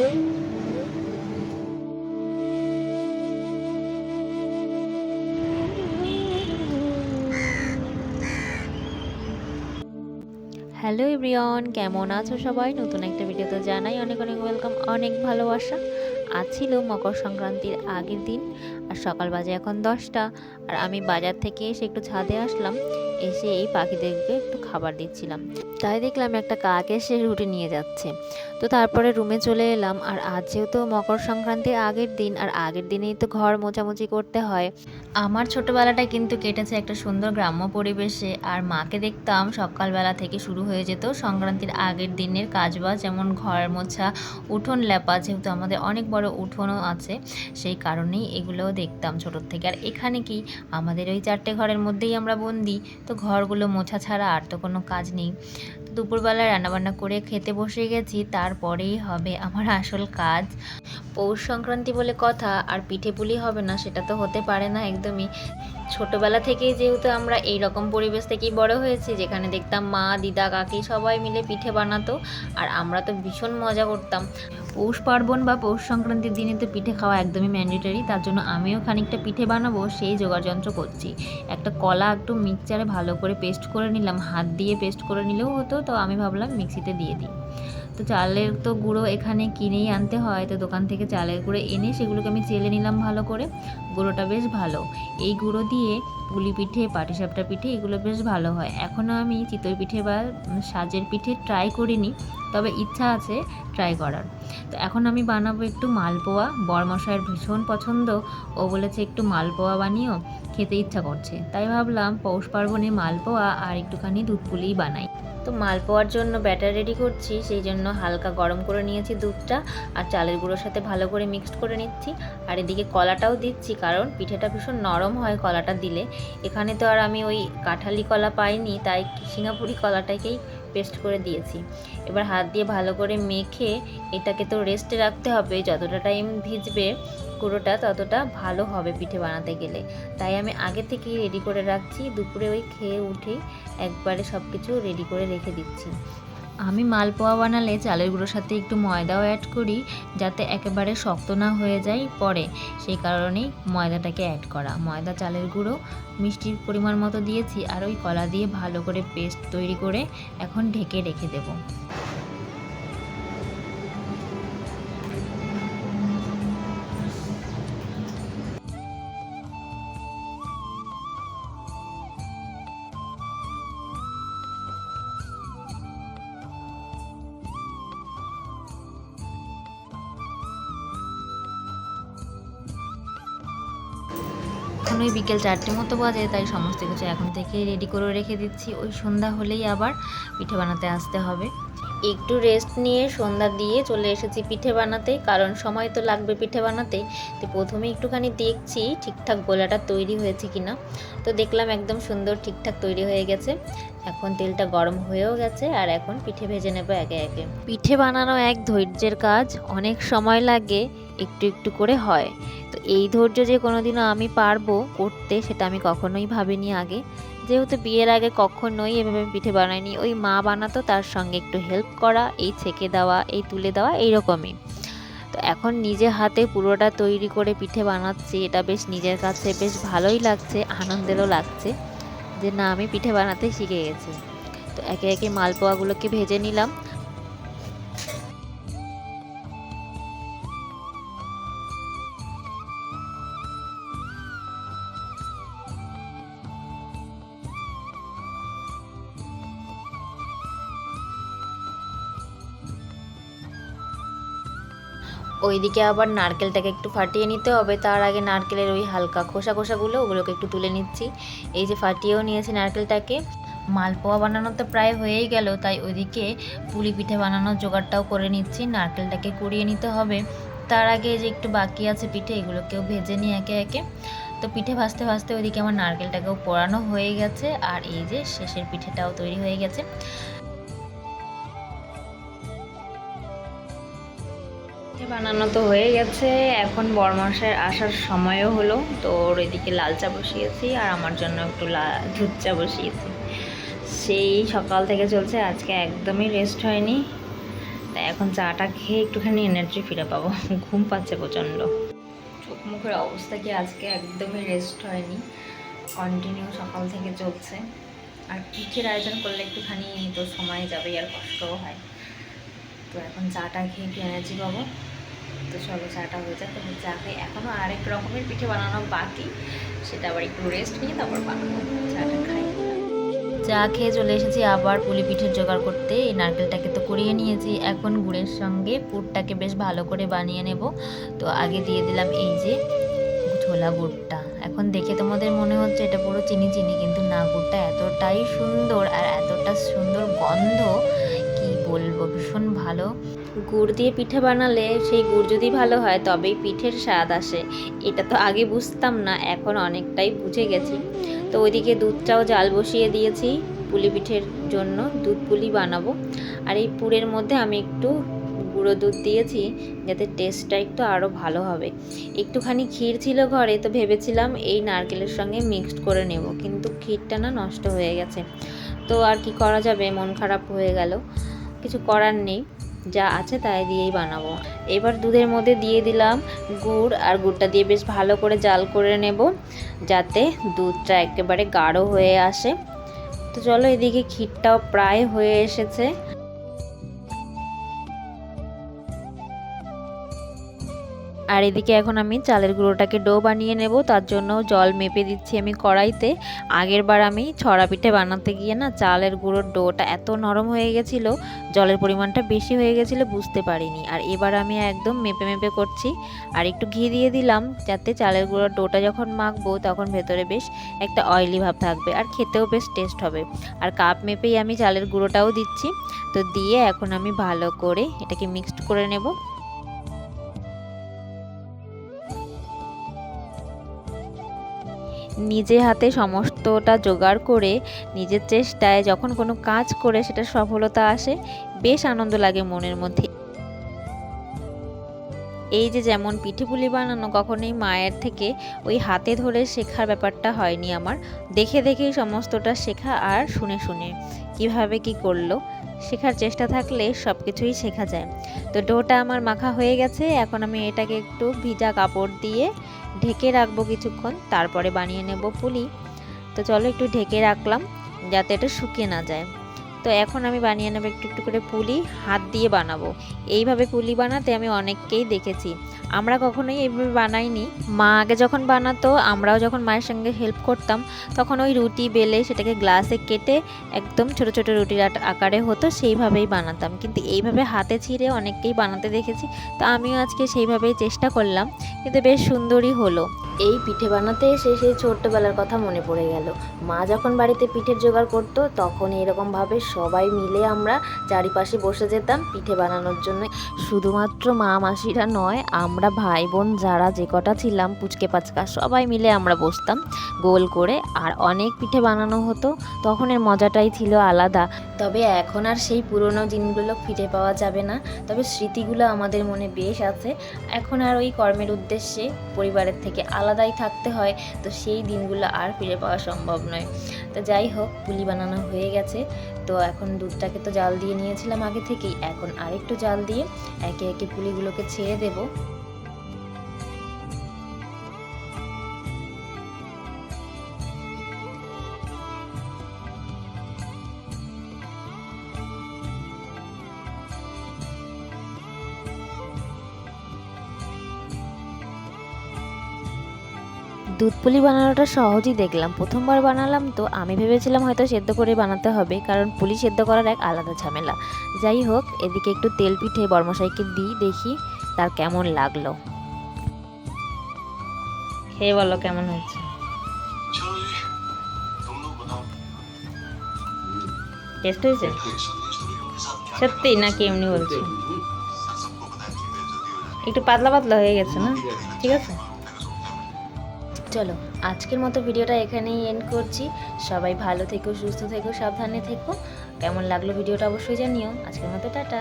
Hello everyone কেমন আছো সবাই? নতুন একটা ভিডিওতে জানাই অনেক অনেক ওয়েলকাম অনেক ভালোবাসা। আজ ছিল মকর সংক্রান্তির আগের দিন, আর সকাল বাজে এখন দশটা, আর আমি বাজার থেকে এসে একটু ছাদে আসলাম। এসে এই পাখিদেরকে একটু খাবার দিচ্ছিলাম। তাই দেখলাম একটা কাক এসে রুটি নিয়ে যাচ্ছে। তো তারপরে রুমে চলে এলাম, আর আজ যেহেতু মকর সংক্রান্তির আগের দিন, আর আগের দিনেই তো ঘর মোছামুছি করতে হয়, আমার ছোটবেলাটা কিন্তু কেটেছে একটা সুন্দর গ্রাম্য পরিবেশে। আর মাকে দেখতাম সকালবেলা থেকে শুরু হয়ে যেত সংক্রান্তির আগের দিনের কাজবাজ, যেমন ঘর মোছা, উঠোন লেপা, যেহেতু আমাদের অনেক বড় উঠোনও আছে, সেই কারণেই এগুলোও দেখতাম ছোটোর থেকে। আর এখানে কি? আমাদের ওই চারটে ঘরের মধ্যেই আমরা বন্দি। তো ঘরগুলো মোছা ছাড়া আর তো কোনো কাজ নেই। তো দুপুরবেলা রান্নাবান্না করে খেতে বসে গেছি, তারপরেই হবে আমার আসল কাজ। পৌষ সংক্রান্তি বলে কথা, আর পিঠে পুলি হবে না, সেটা তো হতে পারে না একদমই। ছোটবেলা থেকেই যেহেতু আমরা এই রকম পরিবেশ থেকেই বড় হয়েছি, যেখানে দেখতাম মা, দিদা, কাকি সবাই মিলে পিঠে বানাতো, আর আমরা তো ভীষণ মজা করতাম। পৌষ পার্বণ বা পৌষ সংক্রান্তির দিনে তো পিঠে খাওয়া একদমই ম্যান্ডেটারি তার জন্য আমিও খানিকটা পিঠে বানাবো, সেই জোগাড় যন্ত্র করছি। একটা কলা একটু মিক্সচারে ভালো করে পেস্ট করে নিলাম, হাত দিয়ে পেস্ট করে নিলেও হতো, তো আমি ভাবলাম মিক্সিতে দিয়ে দিই। তো চালের তো গুঁড়ো এখানে কিনেই আনতে হয়, তো দোকান থেকে চালের গুঁড়ো এনে সেগুলোকে আমি চেলে নিলাম ভালো করে। গুঁড়োটা বেশ ভালো। এই গুঁড়ো দিয়ে পুলি পিঠে পাটিসাপটা পিঠে এগুলো বেশ ভালো হয়। এখনও আমি চিতই পিঠে বা সাজের পিঠে ট্রাই করিনি, তবে ইচ্ছা আছে ট্রাই করার। তো এখন আমি বানাবো একটু মালপোয়া। বরমশাইয়ের ভীষণ পছন্দ। ও বলেছে, একটু মালপোয়া বানিয়েও খেতে ইচ্ছা করছে। তাই ভাবলাম পৌষ পার্বণে মালপোয়া আর একটুখানি দুধ পুলিই বানাই। তো মালপোয়ার জন্য ব্যাটার রেডি করছি, সেই জন্য হালকা গরম করে নিয়েছি দুধটা আর চালের গুঁড়োর সাথে ভালো করে মিক্সড করে নিচ্ছি। আর এদিকে কলাটাও দিচ্ছি, কারণ পিঠেটা ভীষণ নরম হয় কলাটা দিলে। এখানে তো আর আমি ওই কাঁঠালি কলা পাইনি, তাই সিঙ্গাপুরি কলাটাকেই পেস্ট করে দিয়েছি। এবার হাত দিয়ে ভালো করে মেখে এটাকে তো রেস্টে রাখতে হবে। যতটা টাইম ভিজবে কুড়োটা ততটা ভালো হবে পিঠে বানাতে গেলে। তাই আমি আগে থেকেই রেডি করে রাখছি। দুপুরে ওই খেয়ে উঠে একবারে সব কিছু রেডি করে রেখে দিচ্ছি। আমি মালপোয়া বানালে চালের গুঁড়োর সাথে একটু ময়দাও অ্যাড করি, যাতে একেবারে শক্ত না হয়ে যায় পরে। সেই কারণেই ময়দাটাকে অ্যাড করা। ময়দা, চালের গুঁড়ো, মিষ্টির পরিমাণ মতো দিয়েছি আর ওই কলা দিয়ে ভালো করে পেস্ট তৈরি করে এখন ঢেকে রেখে দেবো। এখন ওই বিকেল চারটে মতো বাজে তাই সমস্ত কিছু এখন থেকে রেডি করে রেখে দিচ্ছি। ওই সন্ধ্যা হলেই আবার পিঠে বানাতে আসতে হবে। একটু রেস্ট নিয়ে সন্ধ্যা দিয়ে চলে এসেছি পিঠে বানাতে কারণ সময় তো লাগবে পিঠে বানাতে। তো প্রথমে একটুখানি দেখছি ঠিকঠাক গোলাটা তৈরি হয়েছে কিনা। তো দেখলাম একদম সুন্দর ঠিকঠাক তৈরি হয়ে গেছে। এখন তেলটা গরম হয়েও গেছে আর এখন পিঠে ভেজে নেব একে একে। পিঠে বানানো এক ধৈর্যের কাজ অনেক সময় লাগে একটু একটু করে হয়। তো এই ধৈর্য যে কোনোদিনও আমি পারব করতে, সেটা আমি কখনোই ভাবিনি আগে। যেহেতু বিয়ের আগে কখনোই এভাবে পিঠে বানাইনি, ওই মা বানাতো, তার সঙ্গে একটু হেল্প করা, এই ছেঁকে দেওয়া, এই তুলে দেওয়া, এইরকমই। তো এখন নিজে হাতে পুরোটা তৈরি করে পিঠে বানাচ্ছি, এটা বেশ নিজের কাছে বেশ ভালোই লাগছে, আনন্দেরও লাগছে যে না, আমি পিঠে বানাতে শিখে গেছি। তো একে একে মালপোয়াগুলোকে ভেজে নিলাম। ওইদিকে আবার নারকেলটাকে একটু ফাটিয়ে নিতে হবে। তার আগে নারকেলের ওই হালকা খোসা খোসাগুলো ওগুলোকে একটু তুলে নিচ্ছি। এই যে ফাটিয়েও নিয়েছি নারকেলটাকে। মালপোয়া বানানো তো প্রায় হয়েই গেল, তাই ওইদিকে পুলি পিঠে বানানোর জোগাড়টাও করে নিচ্ছি। নারকেলটাকে কুড়িয়ে নিতে হবে। তার আগে যে একটু বাকি আছে পিঠে, এগুলোকেও ভেজে নিই একে একে। তো পিঠে ভাজতে ভাজতে ওইদিকে আমার নারকেলটাকেও পোড়ানো হয়ে গেছে। আর এই যে শেষের পিঠেটাও তৈরি হয়ে গেছে। বানানো তো হয়ে গেছে। এখন বরমাসের আসার সময়ও হলো, তো ওর এদিকে লাল চা বসিয়েছি আর আমার জন্য একটু লা, দুধ চা বসিয়েছি। সেই সকাল থেকে চলছে, আজকে একদমই রেস্ট হয়নি। তা এখন চাটা খেয়ে একটুখানি এনার্জি ফিরে পাবো। ঘুম পাচ্ছে প্রচণ্ড। চোখ মুখের অবস্থা কি আজকে একদমই রেস্ট হয়নি। কন্টিনিউ সকাল থেকে চলছে। আর পিঠের আয়োজন করলে একটুখানি তো সময় যাবে আর কষ্টও হয়। তো এখন চাটা খেয়ে একটু এনার্জি পাবো। তো চলো চাটা হয়ে যাক তো চা খেয়ে এখনও আরেক রকমের পিঠে বানানো বাকি। সেটা আবার একটু রেস্ট নিয়ে তারপর বানাবো। চাটা খাই। চা খেয়ে চলে এসেছি আবার পুলি পিঠের জোগাড় করতে। এই নারকেলটাকে তো কুড়িয়ে নিয়েছি। এখন গুড়ের সঙ্গে পুরটাকে বেশ ভালো করে বানিয়ে নেব। তো আগে দিয়ে দিলাম এই যে ছোলা গুড়টা। এখন দেখে তোমাদের মনে হচ্ছে এটা পুরো চিনি চিনি কিন্তু না, গুড়টা এতটাই সুন্দর আর এতটা সুন্দর গন্ধ। বলব, ভীষণ ভালো। গুড় দিয়ে পিঠে বানালে সেই গুড় যদি ভালো হয়, তবেই পিঠের স্বাদ আসে। এটা তো আগে বুঝতাম না, এখন অনেকটাই বুঝে গেছি। তো ওইদিকে দুধটাও জাল বসিয়ে দিয়েছি পুলি পিঠের জন্য, দুধ পুলি বানাবো। আর এই পুরের মধ্যে আমি একটু গুঁড়ো দুধ দিয়েছি, যাতে টেস্টটা একটু আরও ভালো হবে। একটুখানি ক্ষীর ছিল ঘরে, তো ভেবেছিলাম এই নারকেলের সঙ্গে মিক্সড করে নেব, কিন্তু ক্ষীরটা না নষ্ট হয়ে গেছে। তো আর কি করা যাবে? মন খারাপ হয়ে গেল। কিছু করার নেই, যা আছে তাই দিয়েই বানাবো। এবার দুধের মধ্যে দিয়ে দিলাম গুড়, আর গুড়টা দিয়ে বেশ ভালো করে জাল করে নেব, যাতে দুধটা একেবারে গাঢ় হয়ে আসে। তো চলো এদিকে ক্ষীরটাও প্রায় হয়ে এসেছে। আর এদিকে এখন আমি চালের গুঁড়োটাকে ডো বানিয়ে নেব, তার জন্য জল মেপে দিচ্ছি আমি কড়াইতে। আগের বার আমি ছড়া পিঠে বানাতে গিয়ে না চালের গুঁড়োর ডোটা এত নরম হয়ে গেছিল, জলের পরিমাণটা বেশি হয়ে গেছিল বুঝতে পারিনি। আর এবার আমি একদম মেপে মেপে করছি। আর একটু ঘি দিয়ে দিলাম, যাতে চালের গুঁড়োর ডোটা যখন মাখবো তখন ভেতরে বেশ একটা অয়েলি ভাব থাকবে আর খেতেও বেশ টেস্ট হবে। আর কাপ মেপেই আমি চালের গুঁড়োটাও দিচ্ছি। তো দিয়ে এখন আমি ভালো করে এটাকে মিক্সড করে নেব। নিজে হাতে সমস্তটা জোগাড় করে নিজের চেষ্টায় যখন কোনো কাজ করে সেটা সফলতা আসে, বেশ আনন্দ লাগে মনের মধ্যে। এই যে যেমন পিঠে পুলি বানানো কখনোই মায়ের থেকে ওই হাতে ধরে শেখার ব্যাপারটা হয়নি আমার। দেখে দেখেই সমস্তটা শেখা আর শুনে শুনে। কীভাবে কি করল? শেখার চেষ্টা থাকলে সব কিছুই শেখা যায়। তো ডোটা আমার মাখা হয়ে গেছে, এখন আমি এটাকে একটু ভিজা কাপড় দিয়ে ঢেকে রাখব কিছুক্ষণ, তারপরে বানিয়ে নেব পুলি। তো চলো একটু ঢেকে রাখলাম, যাতে এটা শুকিয়ে না যায়। তো এখন আমি বানিয়ে নেব একটু একটু করে পুলি, হাত দিয়ে বানাবো। এইভাবে পুলি বানাতে আমি অনেককেই দেখেছি। আমরা কখনোই এইভাবে বানাইনি। মা আগে যখন বানাতো, আমরাও যখন মায়ের সঙ্গে হেল্প করতাম, তখন ওই রুটি বেলে সেটাকে গ্লাসে কেটে একদম ছোট ছোট রুটির আকারে হতো, সেইভাবেই বানাতাম। কিন্তু এইভাবে হাতে ছিঁড়ে অনেককেই বানাতে দেখেছি। তো আমিও আজকে সেইভাবেই চেষ্টা করলাম। কিন্তু বেশ সুন্দরই হলো। এই পিঠে বানাতে এসে সেই ছোট্টবেলার কথা মনে পড়ে গেল। মা যখন বাড়িতে পিঠের জোগাড় করতো তখন এরকমভাবে সবাই মিলে আমরা চারিপাশে বসে যেতাম পিঠে বানানোর জন্য। শুধুমাত্র মা মাসিরা নয়, আমরা ভাই বোন যারা যে কটা ছিলাম, পুচকে পাচকা, সবাই মিলে আমরা বসতাম গোল করে আর অনেক পিঠে বানানো হতো। তখন এর মজাটাই ছিল আলাদা। তবে এখন আর সেই পুরনো দিনগুলো ফিরে পাওয়া যাবে না। তবে স্মৃতিগুলো আমাদের মনে বেশ আছে। এখন আর ওই কর্মের উদ্দেশ্যে পরিবারের থেকে আলাদাই থাকতে হয়, তো সেই দিনগুলো আর ফিরে পাওয়া সম্ভব নয়। তো যাই হোক, পুলি বানানো হয়ে গেছে। তো এখন দুধটাকে তো জাল দিয়ে নিয়েছিলাম আগে থেকেই, এখন আরেকটু জাল দিয়ে একে একে পুলিগুলোকে ছেড়ে দেব। দুধ পুলি বানানোটা সহজই দেখলাম প্রথমবার বানালাম তো আমি ভেবেছিলাম হয়তো সেদ্ধ করে বানাতে হবে কারণ পুলি সেদ্ধ করার এক আলাদা ঝামেলা যাই হোক এদিকে একটু তেল পিঠে বর্মশাইকে দিই দেখি তার কেমন লাগল খেয়ে বলো কেমন হয়েছে টেস্ট হয়েছে সত্যি নাকি এমনি বলছি একটু পাতলা পাতলা হয়ে গেছে না ঠিক আছে চলো, আজকের মতো ভিডিওটা এখানেই এন্ড করছি। সবাই ভালো থেকো, সুস্থ থেকো, সাবধানে থেকো। কেমন লাগল ভিডিওটা অবশ্যই জানিও। আজকের মতো টাটা।